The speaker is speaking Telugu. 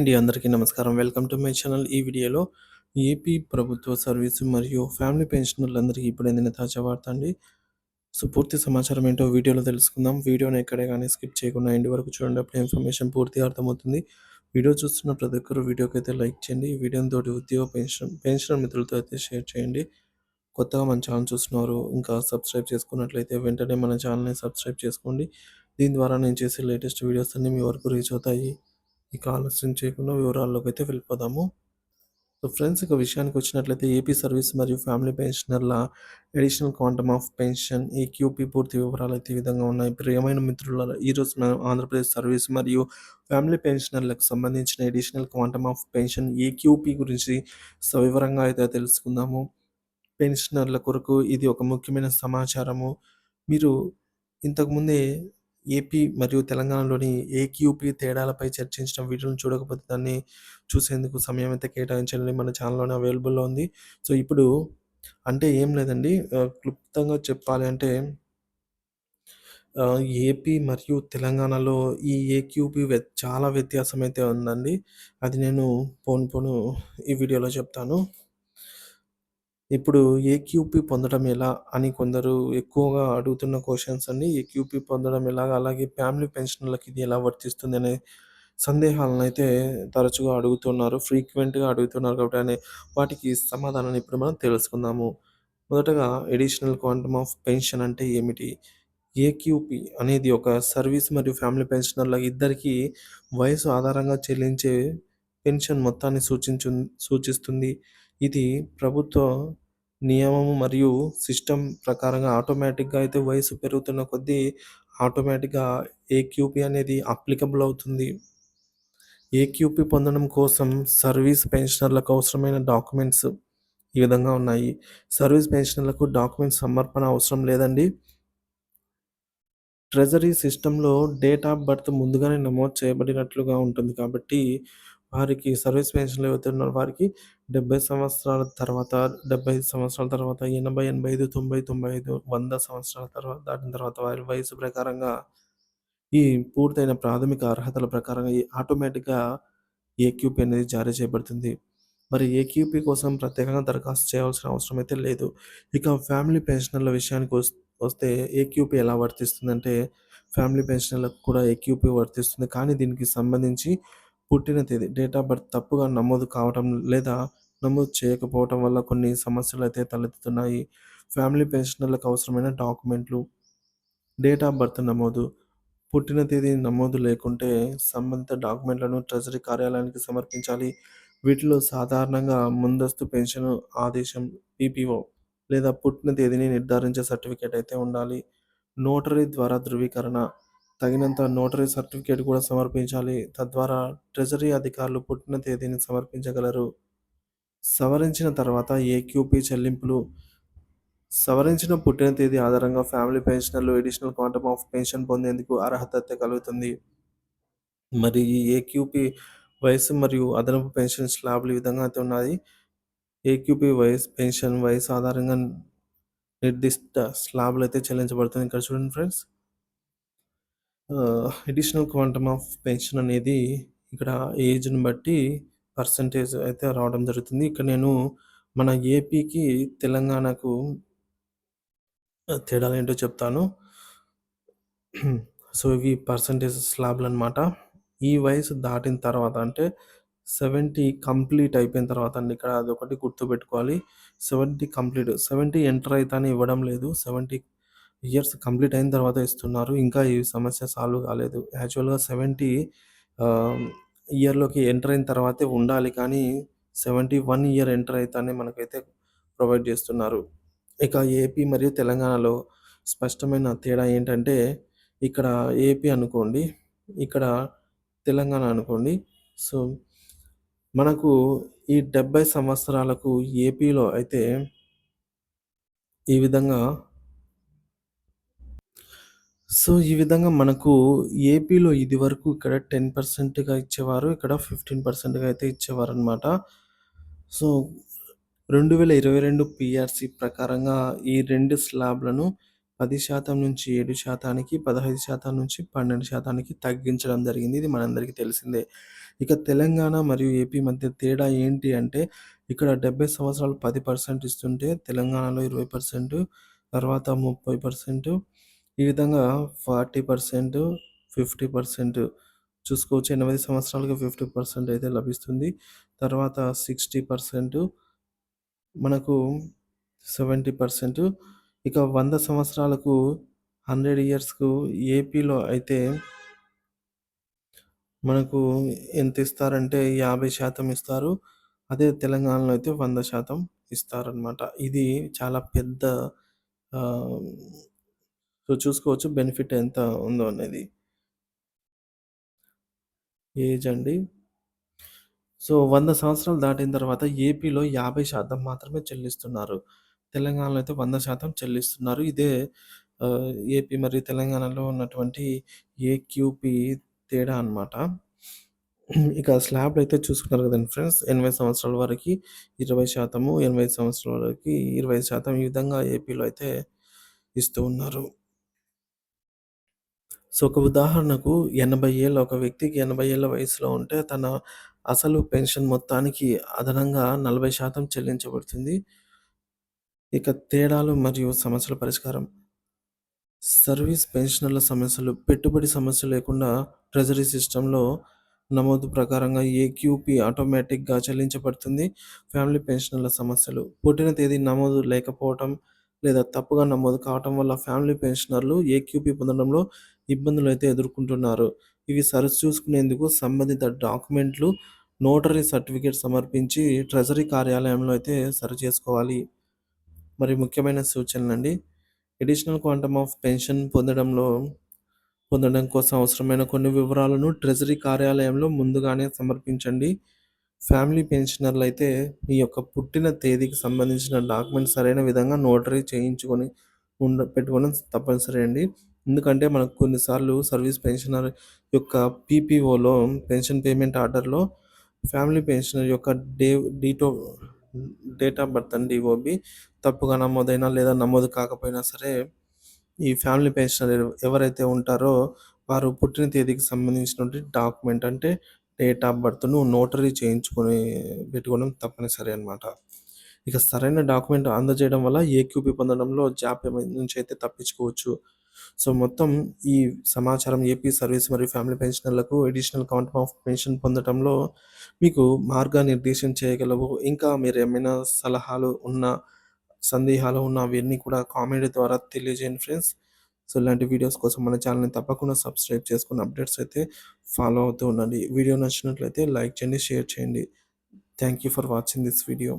అండి అందరికీ నమస్కారం. Welcome to my channel. ఈ వీడియోలో ఏపీ ప్రభుత్వ సర్వీసు మరియు ఫ్యామిలీ పెన్షనర్లందరికీ ఇప్పుడు అందిన తాజా వార్త అండి. సో పూర్తి సమాచారం ఏంటో వీడియోలో తెలుసుకుందాం. వీడియోని ఎక్కడే కానీ స్కిప్ చేయకుండా ఎండి వరకు చూడండి. అప్పుడు ఇన్ఫర్మేషన్ పూర్తిగా అర్థమవుతుంది. వీడియో చూస్తున్న ప్రతి ఒక్కరు వీడియోకి అయితే లైక్ చేయండి. ఈ వీడియోని తోటి ఉద్యోగ పెన్షన్ పెన్షనర్ మిత్రులతో అయితే షేర్ చేయండి. కొత్తగా మన ఛానల్ చూస్తున్నారు ఇంకా సబ్స్క్రైబ్ చేసుకున్నట్లయితే వెంటనే మన ఛానల్ని సబ్స్క్రైబ్ చేసుకోండి. దీని ద్వారా నేను చేసే లేటెస్ట్ వీడియోస్ అన్నీ మీ వరకు రీచ్ అవుతాయి. ఇక ఆలస్యం చేయకుండా వివరాల్లోకి అయితే వెళ్ళిపోదాము. సో ఫ్రెండ్స్ ఇక విషయానికి వచ్చినట్లయితే ఏపీ సర్వీస్ మరియు ఫ్యామిలీ పెన్షనర్ల ఎడిషనల్ క్వాంటమ్ ఆఫ్ పెన్షన్ ఈ క్యూపీ పూర్తి వివరాలు అయితే ఈ విధంగా ఉన్నాయి. ప్రియమైన మిత్రుల ఈరోజు మనం ఆంధ్రప్రదేశ్ సర్వీస్ మరియు ఫ్యామిలీ పెన్షనర్లకు సంబంధించిన ఎడిషనల్ క్వాంటమ్ ఆఫ్ పెన్షన్ ఈ క్యూపీ గురించి సవివరంగా అయితే తెలుసుకుందాము. పెన్షనర్ల కొరకు ఇది ఒక ముఖ్యమైన సమాచారము. మీరు ఇంతకుముందే ఏపీ మరియు తెలంగాణలోని ఏక్యూపీ తేడాలపై చర్చించిన వీడియోని చూడకపోతే దాన్ని చూసేందుకు సమయం అయితే కేటాయించండి మన ఛానల్లోనే అవైలబుల్లో ఉంది సో ఇప్పుడు అంటే ఏం లేదండి క్లుప్తంగా చెప్పాలి అంటే ఏపీ మరియు తెలంగాణలో ఈ ఏక్యూపీ చాలా వ్యత్యాసం అయితే ఉందండి. అది నేను పోను పోను ఈ వీడియోలో చెప్తాను. ఇప్పుడు ఏక్యూపీ పొందడం ఎలా అని కొందరు ఎక్కువగా అడుగుతున్న క్వశ్చన్స్ అన్ని ఏక్యూపీ పొందడం ఎలాగా? అలాగే ఫ్యామిలీ పెన్షన్లకి ఇది ఎలా వర్తిస్తుంది అనే సందేహాలను అయితే తరచుగా అడుగుతున్నారు. ఫ్రీక్వెంట్‌గా అడుగుతున్నారు కాబట్టి అనే వాటికి సమాధానాన్ని ఇప్పుడు మనం తెలుసుకుందాము. మొదటగా ఎడిషనల్ క్వాంటమ్ ఆఫ్ పెన్షన్ అంటే ఏమిటి? ఏక్యూపీ అనేది ఒక సర్వీస్ మరియు ఫ్యామిలీ పెన్షనర్ల ఇద్దరికీ వయసు ఆధారంగా చెల్లించే పెన్షన్ మొత్తాన్ని సూచించు సూచిస్తుంది. ఇది ప్రభుత్వ నియమము మరియు సిస్టమ్ ప్రకారంగా ఆటోమేటిక్‌గా అయితే వయసు పెరుగుతున్న కొద్దీ ఆటోమేటిక్‌గా ఏక్యూపీ అనేది అప్లికబుల్ అవుతుంది. ఏక్యూపీ పొందడం కోసం సర్వీస్ పెన్షనర్లకు అవసరమైన డాక్యుమెంట్స్ ఈ విధంగా ఉన్నాయి. సర్వీస్ పెన్షనర్లకు డాక్యుమెంట్స్ సమర్పణ అవసరం లేదండి. ట్రెజరీ సిస్టంలో డేట్ ఆఫ్ బర్త్ ముందుగానే నమోదు చేయబడినట్లుగా ఉంటుంది కాబట్టి, వారికి సర్వీస్ పెన్షన్‌లు ఎవరైతే వారికి 70 సంవత్సరాల తర్వాత, 75 సంవత్సరాల తర్వాత, 80, 85, 90, 95, 100 సంవత్సరాల తర్వాత దాటిన తర్వాత వారి వయసు ప్రకారంగా ఈ పూర్తయిన ప్రాథమిక అర్హతల ప్రకారంగా ఈ ఆటోమేటిక్‌గా ఏక్యూపీ అనేది జారీ చేయబడుతుంది. మరి ఏక్యూపీ కోసం ప్రత్యేకంగా దరఖాస్తు చేయాల్సిన అవసరం అయితే లేదు. ఇక ఫ్యామిలీ పెన్షనర్ల విషయానికి వస్తే ఏక్యూపీ ఎలా వర్తిస్తుందంటే, ఫ్యామిలీ పెన్షనర్లకు కూడా ఏక్యూపీ వర్తిస్తుంది. కానీ దీనికి సంబంధించి పుట్టిన తేదీ డేట్ ఆఫ్ బర్త్ తప్పుగా నమోదు కావటం లేదా నమోదు చేయకపోవటం వల్ల కొన్ని సమస్యలు అయితే తలెత్తుతున్నాయి. ఫ్యామిలీ పెన్షనర్లకు అవసరమైన డాక్యుమెంట్లు డేట్ ఆఫ్ బర్త్ నమోదు. పుట్టిన తేదీ నమోదు లేకుంటే సంబంధిత డాక్యుమెంట్లను ట్రెజరీ కార్యాలయానికి సమర్పించాలి. వీటిలో సాధారణంగా ముందస్తు పెన్షన్ ఆదేశం పీపీఓ లేదా పుట్టిన తేదీని నిర్ధారించే సర్టిఫికేట్ అయితే ఉండాలి. నోటరీ ద్వారా ధృవీకరణ తగినంత నోటరీ సర్టిఫికేట్ కూడా సమర్పించాలి. తద్వారా ట్రెజరీ అధికారులు పుట్టిన తేదీని సమర్పించగలరు. సవరించిన తర్వాత ఏక్యూపీ చెల్లింపులు సవరించిన పుట్టిన తేదీ ఆధారంగా ఫ్యామిలీ పెన్షనర్లు అడిషనల్ క్వాంటమ్ ఆఫ్ పెన్షన్ పొందేందుకు అర్హత కలుగుతుంది. మరి ఈ ఏక్యూపీ వయసు మరియు అదనపు పెన్షన్ స్లాబ్‌లు ఈ విధంగా అయితే ఉన్నాయి. ఏక్యూపీ వయసు పెన్షన్ వయసు ఆధారంగా నిర్దిష్ట స్లాబ్‌లు అయితే చెల్లించబడుతుంది. ఇక్కడ చూడండి friends. Additional quantum of pension అనేది ఇక్కడ ఏజ్‌ని బట్టి పర్సెంటేజ్ అయితే రావడం జరుగుతుంది. ఇక్కడ నేను మన ఏపీకి, తెలంగాణకు తేడాలు ఏంటో చెప్తాను. సో, ఇవి పర్సెంటేజ్ స్లాబ్‌లనమాట. ఈ వయసు దాటిన తర్వాత అంటే 70 కంప్లీట్ అయిపోయిన తర్వాత అండి. ఇక్కడ అదొకటి గుర్తుపెట్టుకోవాలి. 70 కంప్లీట్ 70 ఎంటర్ అయితానే ఇవ్వడం లేదు. 70 ఇయర్స్ కంప్లీట్ అయిన తర్వాత ఇస్తున్నారు. ఇంకా ఈ సమస్య సాల్వ్ కాలేదు. యాక్చువల్‌గా సెవెంటీ ఇయర్‌లోకి ఎంటర్ అయిన తర్వాతే ఉండాలి. కానీ 71 ఇయర్ ఎంటర్ అయితేనే మనకైతే ప్రొవైడ్ చేస్తున్నారు. ఇక ఏపీ మరియు తెలంగాణలో స్పష్టమైన తేడా ఏంటంటే, ఇక్కడ ఏపీ అనుకోండి. ఇక్కడ తెలంగాణ అనుకోండి. సో, మనకు ఈ 70 సంవత్సరాలకు ఏపీలో అయితే ఈ విధంగా సో, ఈ విధంగా మనకు ఏపీలో ఇదివరకు ఇక్కడ 10%గా ఇచ్చేవారు. ఇక్కడ 15%గా అయితే ఇచ్చేవారనమాట. సో, 2022 పీఆర్‌సీ ప్రకారంగా ఈ 2 స్లాబ్‌లను 10% నుంచి 7%కి, 15% నుంచి 12%కి తగ్గించడం జరిగింది. ఇది మనందరికీ తెలిసిందే. ఇక తెలంగాణ మరియు ఏపీ మధ్య తేడా ఏంటి అంటే ఇక్కడ 70 సంవత్సరాలు 10% ఇస్తుంటే తెలంగాణలో 20% తర్వాత 30% ఈ విధంగా ఫార్టీ పర్సెంట్ ఫిఫ్టీ పర్సెంట్ చూసుకోవచ్చు. ఎనభై సంవత్సరాలకు ఫిఫ్టీ పర్సెంట్ అయితే లభిస్తుంది. తర్వాత సిక్స్టీ పర్సెంట్ మనకు సెవెంటీ పర్సెంట్. ఇక వంద సంవత్సరాలకు హండ్రెడ్ ఇయర్స్కు ఏపీలో అయితే మనకు ఎంత ఇస్తారంటే యాభై శాతం ఇస్తారు. అదే తెలంగాణలో అయితే వంద శాతం ఇస్తారనమాట ఇది చాలా పెద్ద సో చూసుకోవచ్చు బెనిఫిట్ ఎంత ఉందో అనేది. ఏజ్ అండి. సో వంద సంవత్సరాలు దాటిన తర్వాత ఏపీలో 50% మాత్రమే చెల్లిస్తున్నారు. తెలంగాణలో అయితే 100% చెల్లిస్తున్నారు. ఇదే ఏపీ మరియు తెలంగాణలో ఉన్నటువంటి ఏక్యూపీ తేడా అనమాట. ఇక స్లాబ్‌లు అయితే చూసుకున్నారు కదండి ఫ్రెండ్స్. 80 సంవత్సరాల వరకు ఇరవై శాతము ఎనభై సంవత్సరాల వరకు ఇరవై శాతం ఈ విధంగా ఏపీలో అయితే ఇస్తూ ఉన్నారు. సో ఒక ఉదాహరణకు ఎనభై ఏళ్ళ ఒక వ్యక్తికి ఎనభై ఏళ్ళ వయసులో ఉంటే తన అసలు పెన్షన్ మొత్తానికి అదనంగా 40% చెల్లించబడుతుంది. ఇక తేడాలు మరియు సమస్యల పరిష్కారం. సర్వీస్ పెన్షనర్ల సమస్యలు పెట్టుబడి సమస్య లేకుండా ట్రెజరీ సిస్టంలో నమోదు ప్రకారంగా ఏక్యూపీ ఆటోమేటిక్‌గా చెల్లించబడుతుంది. ఫ్యామిలీ పెన్షనర్ల సమస్యలు పుట్టిన తేదీ నమోదు లేకపోవటం లేదా తప్పుగా నమోదు కావటం వల్ల ఫ్యామిలీ పెన్షనర్లు ఏక్యూపీ పొందడంలో ఇబ్బందులు అయితే ఎదుర్కొంటున్నారు. ఇవి సరిచూసుకునేందుకు సంబంధిత డాక్యుమెంట్లు, నోటరీ సర్టిఫికేట్ సమర్పించి ట్రెజరీ కార్యాలయంలో అయితే సరిచేసుకోవాలి. మరి ముఖ్యమైన సూచనలు అండి అడిషనల్ క్వాంటమ్ ఆఫ్ పెన్షన్ పొందడంలో పొందడం కోసం అవసరమైన కొన్ని వివరాలను ట్రెజరీ కార్యాలయంలో ముందుగానే సమర్పించండి. ఫ్యామిలీ పెన్షనర్లు అయితే మీ యొక్క పుట్టిన తేదీకి సంబంధించిన డాక్యుమెంట్ సరైన విధంగా నోటరీ చేయించుకొని ఉండ పెట్టుకోవడం తప్పనిసరి అండి. ఎందుకంటే మనకు కొన్నిసార్లు సర్వీస్ పెన్షనర్ యొక్క పీపీఓలో పెన్షన్ పేమెంట్ ఆర్డర్‌లో ఫ్యామిలీ పెన్షనర్ యొక్క డే ditto date of birth and DOB తప్పుగా నమోదైనా లేదా నమోదు కాకపోయినా సరే ఈ ఫ్యామిలీ పెన్షనర్ ఎవరైతే ఉంటారో వారు పుట్టిన తేదీకి సంబంధించినటువంటి డాక్యుమెంట్ అంటే డేట్ ఆఫ్ బర్త్‌ను నోటరీ చేయించుకొని పెట్టుకోవడం తప్పనిసరి అనమాట. ఇక సరైన డాక్యుమెంట్ అందజేయడం వల్ల ఏక్యూపీ పొందడంలో జాప్యం నుంచి అయితే తప్పించుకోవచ్చు. సో మొత్తం ఈ సమాచారం ఏపీ సర్వీస్ మరియు ఫ్యామిలీ పెన్షనర్లకు అడిషనల్ క్వాంటమ్ ఆఫ్ పెన్షన్ పొందడంలో మీకు మార్గనిర్దేశం చేయగలవు. ఇంకా మీరు ఏమైనా సలహాలు ఉన్న సందేహాలు ఉన్న అవన్నీ కూడా కామెంట్ ద్వారా తెలియజేయండి ఫ్రెండ్స్. సో ఇలాంటి వీడియోస్ కోసం మన ఛానల్‌ని తప్పకుండా సబ్స్క్రైబ్ చేసుకుని అప్డేట్స్ అయితే ఫాలో అవుతూ ఉండండి. వీడియో నచ్చినట్లయితే లైక్ చేయండి, షేర్ చేయండి. Thank you for watching this video.